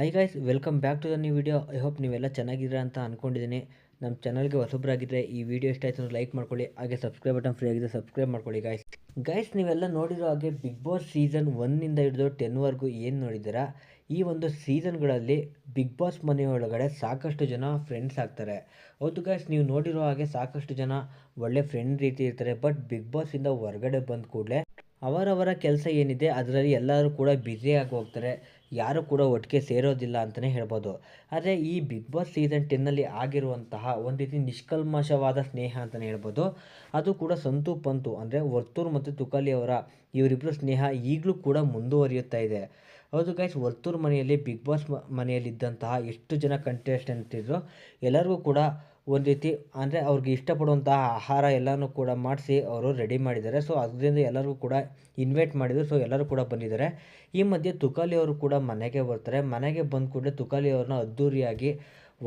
Hi guys welcome back to the new video I hope ನೀವೆಲ್ಲ ಚೆನ್ನಾಗಿದ್ದೀರಾ ಅಂತ ಅಂದ್ಕೊಂಡಿದ್ದೀನಿ ನಮ್ಮ ಚಾನಲ್ಗೆ ಹೊಸಬ್ರಾಗಿದ್ದರೆ ಈ ವಿಡಿಯೋ ಇಷ್ಟ ಆಯಿತು ಲೈಕ್ ಮಾಡ್ಕೊಳ್ಳಿ. ಹಾಗೆ ಸಬ್ಸ್ಕ್ರೈಬ್ ಬಟನ್ ಫ್ರೀ ಆಗಿದೆ ಸಬ್ಸ್ಕ್ರೈಬ್ ಮಾಡ್ಕೊಳ್ಳಿ ಗೈಸ್ ಗೈಸ್ ನೀವೆಲ್ಲ ನೋಡಿರೋ ಹಾಗೆ ಬಿಗ್ ಬಾಸ್ ಸೀಸನ್ ಒನ್ನಿಂದ ಹಿಡಿದು ಟೆನ್ವರೆಗೂ ಏನು ನೋಡಿದ್ದೀರಾ? ಈ ಒಂದು ಸೀಸನ್ಗಳಲ್ಲಿ ಬಿಗ್ ಬಾಸ್ ಮನೆಯೊಳಗಡೆ ಸಾಕಷ್ಟು ಜನ ಫ್ರೆಂಡ್ಸ್ ಆಗ್ತಾರೆ. ಹೌದು ಗೈಸ್ ನೀವು ನೋಡಿರೋ ಹಾಗೆ ಸಾಕಷ್ಟು ಜನ ಒಳ್ಳೆ ಫ್ರೆಂಡ್ ರೀತಿ ಇರ್ತಾರೆ. ಬಟ್ ಬಿಗ್ ಬಾಸಿಂದ ಹೊರಗಡೆ ಬಂದ ಕೂಡಲೇ ಅವರವರ ಕೆಲಸ ಏನಿದೆ, ಅದರಲ್ಲಿ ಎಲ್ಲರೂ ಕೂಡ ಬ್ಯುಸಿಯಾಗಿ ಹೋಗ್ತಾರೆ. ಯಾರು ಕೂಡ ಒಟ್ಟಿಗೆ ಸೇರೋದಿಲ್ಲ ಅಂತಲೇ ಹೇಳ್ಬೋದು. ಆದರೆ ಈ ಬಿಗ್ ಬಾಸ್ ಸೀಸನ್ ಟೆನ್ನಲ್ಲಿ ಆಗಿರುವಂತಹ ಒಂದು ರೀತಿ ನಿಷ್ಕಲ್ಮಶವಾದ ಸ್ನೇಹ ಅಂತಲೇ ಹೇಳ್ಬೋದು. ಅದು ಕೂಡ ಸಂತು ಪಂತು ಅಂದರೆ ವರ್ತೂರ್ ಮತ್ತು ತುಕಾಲಿ ಅವರ ಇವರಿಬ್ಬರು ಸ್ನೇಹ ಈಗಲೂ ಕೂಡ ಮುಂದುವರಿಯುತ್ತಾ ಇದೆ. ಹೌದು ಗೈಸ್ ವರ್ತೂರ್ ಮನೆಯಲ್ಲಿ ಬಿಗ್ ಬಾಸ್ ಮನೆಯಲ್ಲಿದ್ದಂತಹ ಎಷ್ಟು ಜನ ಕಂಟೆಸ್ಟೆಂಟ್ ಇದ್ರು ಎಲ್ಲರಿಗೂ ಕೂಡ ಒಂದು ರೀತಿ ಅಂದರೆ ಅವ್ರಿಗೆ ಇಷ್ಟಪಡುವಂತಹ ಆಹಾರ ಎಲ್ಲನೂ ಕೂಡ ಮಾಡಿಸಿ ಅವರು ರೆಡಿ ಮಾಡಿದ್ದಾರೆ. ಸೊ ಅದರಿಂದ ಎಲ್ಲರಿಗೂ ಕೂಡ ಇನ್ವೈಟ್ ಮಾಡಿದರು. ಸೊ ಎಲ್ಲರೂ ಕೂಡ ಬಂದಿದ್ದಾರೆ. ಈ ಮಧ್ಯೆ ತುಕಾಲಿ ಅವರು ಕೂಡ ಮನೆಗೆ ಬರ್ತಾರೆ. ಮನೆಗೆ ಬಂದ ಕೂಡಲೇ ತುಕಾಲಿ ಅವ್ರನ್ನ ಅದ್ದೂರಿಯಾಗಿ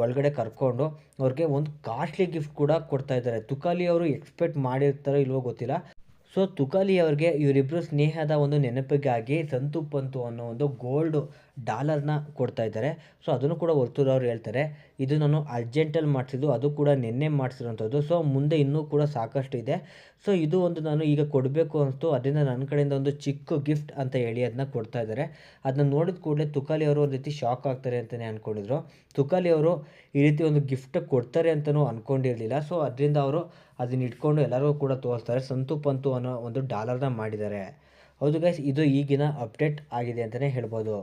ಒಳಗಡೆ ಕರ್ಕೊಂಡು ಅವ್ರಿಗೆ ಒಂದು ಕಾಸ್ಟ್ಲಿ ಗಿಫ್ಟ್ ಕೂಡ ಕೊಡ್ತಾ ಇದ್ದಾರೆ. ತುಕಾಲಿ ಅವರು ಎಕ್ಸ್ಪೆಕ್ಟ್ ಮಾಡಿರ್ತಾರೋ ಇಲ್ವೋ ಗೊತ್ತಿಲ್ಲ. ಸೊ ತುಕಾಲಿ ಅವ್ರಿಗೆ ಇವರಿಬ್ಬರು ಸ್ನೇಹದ ಒಂದು ನೆನಪಿಗಾಗಿ ಸಂತು ಪಂತು ಅನ್ನೋ ಒಂದು ಗೋಲ್ಡ್ ಡಾಲರ್ನ ಕೊಡ್ತಾ ಇದ್ದಾರೆ. ಸೊ ಅದನ್ನು ಕೂಡ ವರ್ತೂರ್ ಹೇಳ್ತಾರೆ. ಇದು ನಾನು ಅರ್ಜೆಂಟಲ್ಲಿ ಮಾಡಿಸಿದ್ದು, ಅದು ಕೂಡ ನಿನ್ನೆ ಮಾಡಿಸಿರೋಂಥದ್ದು ಸೊ ಮುಂದೆ ಇನ್ನೂ ಕೂಡ ಸಾಕಷ್ಟು ಇದೆ. ಸೊ ಇದು ಒಂದು ನಾನು ಈಗ ಕೊಡಬೇಕು ಅನಿಸ್ತು ಅದರಿಂದ ನನ್ನ ಕಡೆಯಿಂದ ಒಂದು ಚಿಕ್ಕ ಗಿಫ್ಟ್ ಅಂತ ಹೇಳಿ ಅದನ್ನ ಕೊಡ್ತಾ ಇದ್ದಾರೆ. ಅದನ್ನ ನೋಡಿದ ಕೂಡಲೇ ತುಕಾಲಿ ಅವರು ಒಂದು ರೀತಿ ಶಾಕ್ ಆಗ್ತಾರೆ ಅಂತಲೇ ಅಂದ್ಕೊಂಡಿದ್ರು ತುಕಾಲಿ ಅವರು ಈ ರೀತಿ ಒಂದು ಗಿಫ್ಟ್ ಕೊಡ್ತಾರೆ ಅಂತಲೂ ಅಂದ್ಕೊಂಡಿರಲಿಲ್ಲ ಸೊ ಅದರಿಂದ ಅವರು ಅದನ್ನ ಇಟ್ಕೊಂಡು ಎಲ್ಲರಿಗೂ ಕೂಡ ತೋರಿಸ್ತಾರೆ. ಸಂತು ಪಂತು ಅನ್ನೋ ಒಂದು ಡಾಲರ್ನ ಮಾಡಿದ್ದಾರೆ. ಹೌದು ಗೈಸ್ ಇದು ಈಗಿನ ಅಪ್ಡೇಟ್ ಆಗಿದೆ ಅಂತಲೇ ಹೇಳ್ಬೋದು.